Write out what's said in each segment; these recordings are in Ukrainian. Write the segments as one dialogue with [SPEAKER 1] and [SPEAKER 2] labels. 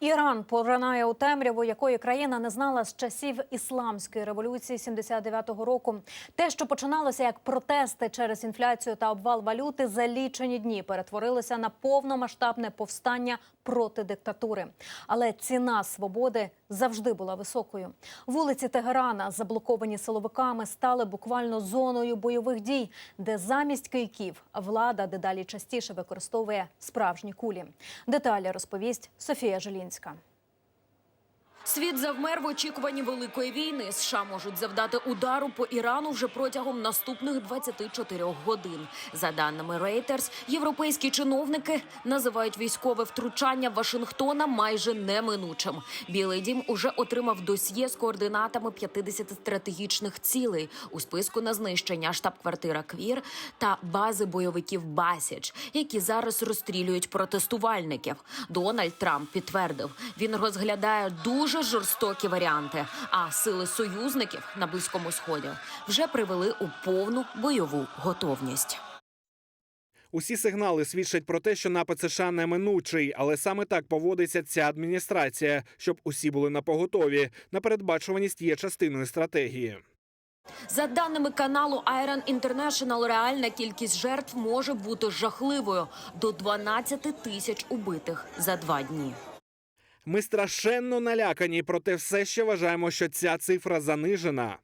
[SPEAKER 1] Іран поринає у темряву, якої країна не знала з часів ісламської революції 79-го року. Те, що починалося як протести через інфляцію та обвал валюти, за лічені дні перетворилося на повномасштабне повстання проти диктатури. Але ціна свободи завжди була високою. Вулиці Тегерана, заблоковані силовиками, стали буквально зоною бойових дій, де замість кийків влада дедалі частіше використовує справжні кулі. Деталі розповість Софія Желінська.
[SPEAKER 2] Світ завмер в очікуванні великої війни. США можуть завдати удару по Ірану вже протягом наступних 24 годин. За даними Reuters, європейські чиновники називають військове втручання Вашингтона майже неминучим. Білий дім уже отримав досьє з координатами 50 стратегічних цілей у списку на знищення штаб-квартира Квір та бази бойовиків Басіч, які зараз розстрілюють протестувальників. Дональд Трамп підтвердив, він розглядає дуже жорстокі варіанти. А сили союзників на близькому сході вже привели у повну бойову готовність.
[SPEAKER 3] Усі сигнали свідчать про те, що напад США неминучий, але саме так поводиться ця адміністрація, щоб усі були на поготові. Напередбачуваність є частиною стратегії.
[SPEAKER 2] За даними каналу Iron International, реальна кількість жертв може бути жахливою до 12 тисяч убитих за два дні.
[SPEAKER 3] Ми страшенно налякані, проте все ще вважаємо, що ця цифра занижена.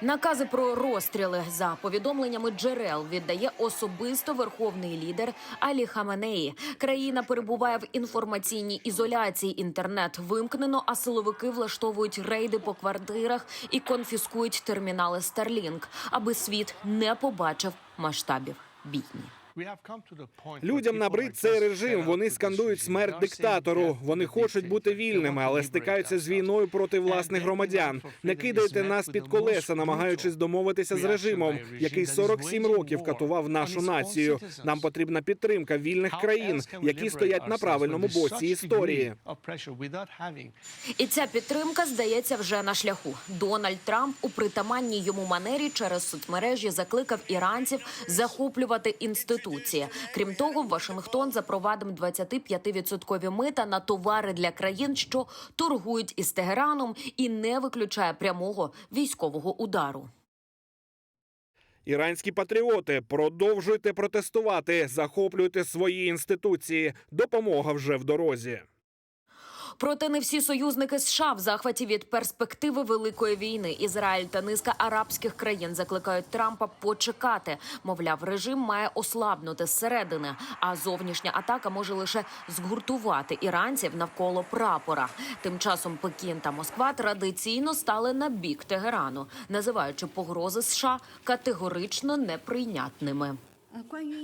[SPEAKER 2] Накази про розстріли за повідомленнями джерел віддає особисто верховний лідер Алі Хаменеї. Країна перебуває в інформаційній ізоляції. Інтернет вимкнено, а силовики влаштовують рейди по квартирах і конфіскують термінали Starlink, аби світ не побачив масштабів бійні.
[SPEAKER 3] Людям набрид цей режим. Вони скандують смерть диктатору. Вони хочуть бути вільними, але стикаються з війною проти власних громадян. Не кидайте нас під колеса, намагаючись домовитися з режимом, який 47 років катував нашу націю. Нам потрібна підтримка вільних країн, які стоять на правильному боці історії.
[SPEAKER 2] І ця підтримка здається вже на шляху. Дональд Трамп у притаманній йому манері через соцмережі закликав іранців захоплювати інституції. Крім того, Вашингтон запровадив 25-відсоткові мита на товари для країн, що торгують із Тегераном, і не виключає прямого військового удару.
[SPEAKER 3] Іранські патріоти, продовжуйте протестувати, захоплюйте свої інституції. Допомога вже в дорозі.
[SPEAKER 2] Проте не всі союзники США в захваті від перспективи великої війни. Ізраїль та низка арабських країн закликають Трампа почекати. Мовляв, режим має ослабнути зсередини, а зовнішня атака може лише згуртувати іранців навколо прапора. Тим часом Пекін та Москва традиційно стали на бік Тегерану, називаючи погрози США категорично неприйнятними.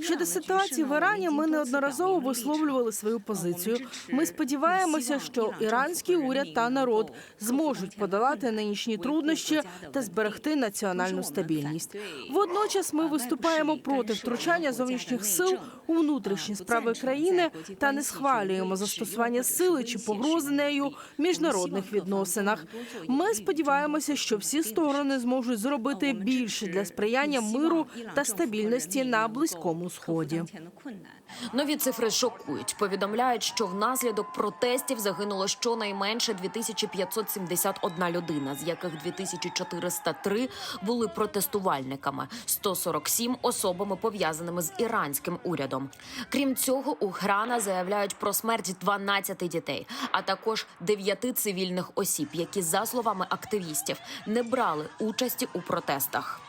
[SPEAKER 4] Щодо ситуації в Ірані, ми неодноразово висловлювали свою позицію. Ми сподіваємося, що іранський уряд та народ зможуть подолати нинішні труднощі та зберегти національну стабільність. Водночас ми виступаємо проти втручання зовнішніх сил у внутрішні справи країни та не схвалюємо застосування сили чи погрози нею в міжнародних відносинах. Ми сподіваємося, що всі сторони зможуть зробити більше для сприяння миру та стабільності на близькому сході.
[SPEAKER 2] Нові цифри шокують. Повідомляють, що внаслідок протестів загинуло щонайменше 2571 людина, з яких 2403 були протестувальниками, 147 – особами пов'язаними з іранським урядом. Крім цього, у Грана заявляють про смерть 12 дітей, а також 9 цивільних осіб, які, за словами активістів, не брали участі у протестах.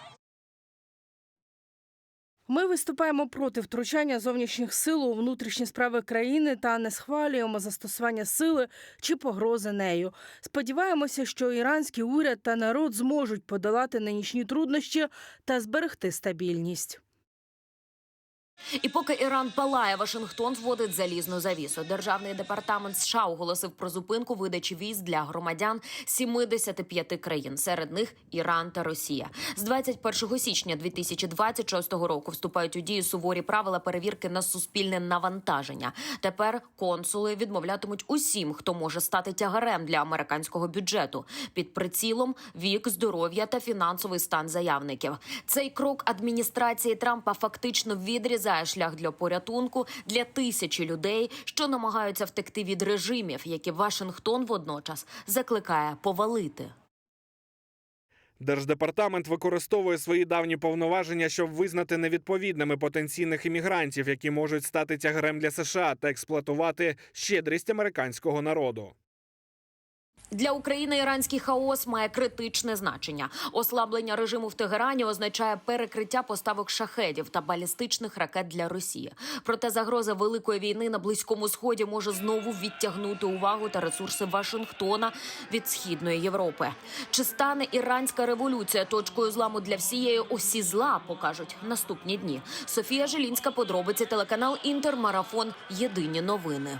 [SPEAKER 4] Ми виступаємо проти втручання зовнішніх сил у внутрішні справи країни та не схвалюємо застосування сили чи погрози нею. Сподіваємося, що іранський уряд та народ зможуть подолати нинішні труднощі та зберегти стабільність.
[SPEAKER 2] І поки Іран палає, Вашингтон вводить залізну завісу. Державний департамент США оголосив про зупинку видачі віз для громадян 75 країн, серед них Іран та Росія. З 21 січня 2026 року вступають у дію суворі правила перевірки на суспільне навантаження. Тепер консули відмовлятимуть усім, хто може стати тягарем для американського бюджету під прицілом вік, здоров'я та фінансовий стан заявників. Цей крок адміністрації Трампа фактично відрізає шлях для порятунку для тисячі людей, що намагаються втекти від режимів, які Вашингтон водночас закликає повалити.
[SPEAKER 3] Держдепартамент використовує свої давні повноваження, щоб визнати невідповідними потенційних іммігрантів, які можуть стати тягарем для США та експлуатувати щедрість американського народу.
[SPEAKER 2] Для України іранський хаос має критичне значення. Ослаблення режиму в Тегерані означає перекриття поставок шахедів та балістичних ракет для Росії. Проте загроза великої війни на близькому сході може знову відтягнути увагу та ресурси Вашингтона від східної Європи. Чи стане іранська революція точкою зламу для всієї осі зла? Покажуть наступні дні. Софія Желінська, подробиці телеканал Інтер, марафон. Єдині новини.